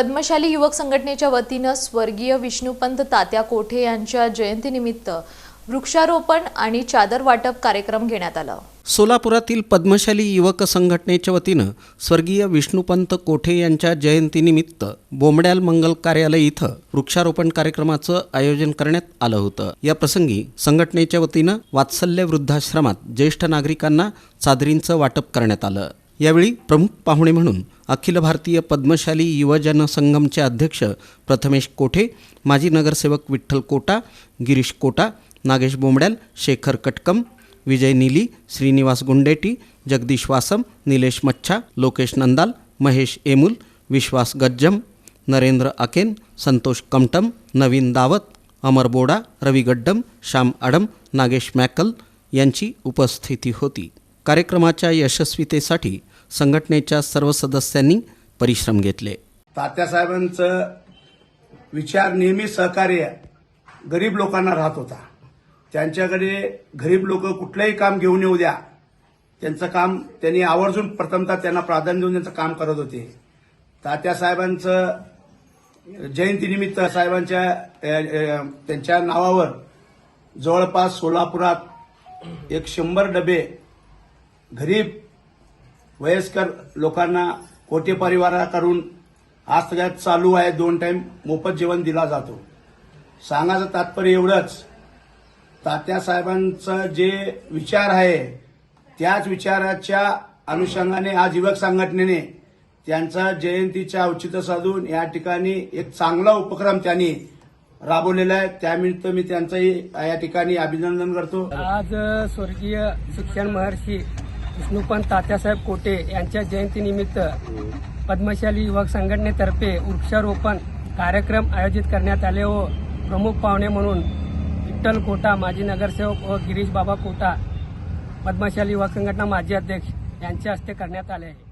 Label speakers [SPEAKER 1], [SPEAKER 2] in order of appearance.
[SPEAKER 1] पद्मशाली युवक संघटनेच्या वतीनं स्वर्गीय विष्णुपंत तात्या कोठे यांच्या जयंतीनिमित्त वृक्षारोपण आणि चादर वाटप कार्यक्रम घेण्यात आला.
[SPEAKER 2] सोलापुरातील पद्मशाली युवक संघटनेच्या वतीनं स्वर्गीय विष्णुपंत कोठे यांच्या जयंतीनिमित्त बोमड्याल मंगल कार्यालय इथं वृक्षारोपण कार्यक्रमाचं आयोजन करण्यात आलं होतं. या प्रसंगी संघटनेच्या वतीनं वात्सल्य वृद्धाश्रमात ज्येष्ठ नागरिकांना चादरींचं वाटप करण्यात आलं. यावेळी प्रमुख पाहुणे म्हणून अखिल भारतीय पद्मशाली युवजन संगमचे अध्यक्ष प्रथमेश कोठे माजी नगरसेवक विठ्ठल कोटा गिरीश कोटा नागेश बोंबड्याल शेखर कटकम विजय नीली श्रीनिवास गुंडेटी जगदीश वासम निलेश मच्छा लोकेश नंदाल महेश एमुल विश्वास गज्जम नरेंद्र आकेन संतोष कमटम नवीन दावत अमर बोडा रवी गड्डम श्याम आडम नागेश मॅकल यांची उपस्थिती होती. कार्यक्रमाच्या यशस्वीतेसाठी संघटनेच्या सर्व सदस्यांनी परिश्रम घेतले.
[SPEAKER 3] तात्यासाहेबांचं विचार नेहमी सहकार्य गरीब लोकांना राहत होता. त्यांच्याकडे गरीब लोक कुठलंही काम घेऊन येऊ द्या. त्यांचं काम त्यांनी आवर्जून प्रथमतः त्यांना प्राधान्य देऊन त्यांचं काम करत होते. तात्यासाहेबांचं जयंतीनिमित्त साहेबांच्या त्यांच्या नावावर जवळपास सोलापुरात एक शंभर डबे गरीब वयस्कर लोकांना कोटे परिवाराकडून आज सगळ्यात चालू आहे दोन टाईम मोफत जेवण दिला जातो. सांगायचं तात्पर्य एवढंच तात्यासाहेबांचं जे विचार आहे त्याच विचाराच्या अनुषंगाने आज युवक संघटनेने त्यांचा जयंतीच्या औचित्य साधून या ठिकाणी एक चांगला उपक्रम त्यांनी राबवलेला आहे. त्यानिमित्त मी त्यांचंही या ठिकाणी अभिनंदन करतो.
[SPEAKER 4] आज स्वर्गीय शिक्षण महर्षी विष्णुपंत तात्यासाहेब कोटे यांच्या जयंतीनिमित्त पद्मशाली युवक संघटनेतर्फे वृक्षारोपण कार्यक्रम आयोजित करण्यात आले व प्रमुख पाहुणे म्हणून विठ्ठल कोटा माजी नगरसेवक व गिरीश बाबा कोटा पद्मशाली युवक संघटना माजी अध्यक्ष यांच्या हस्ते करण्यात आले आहे.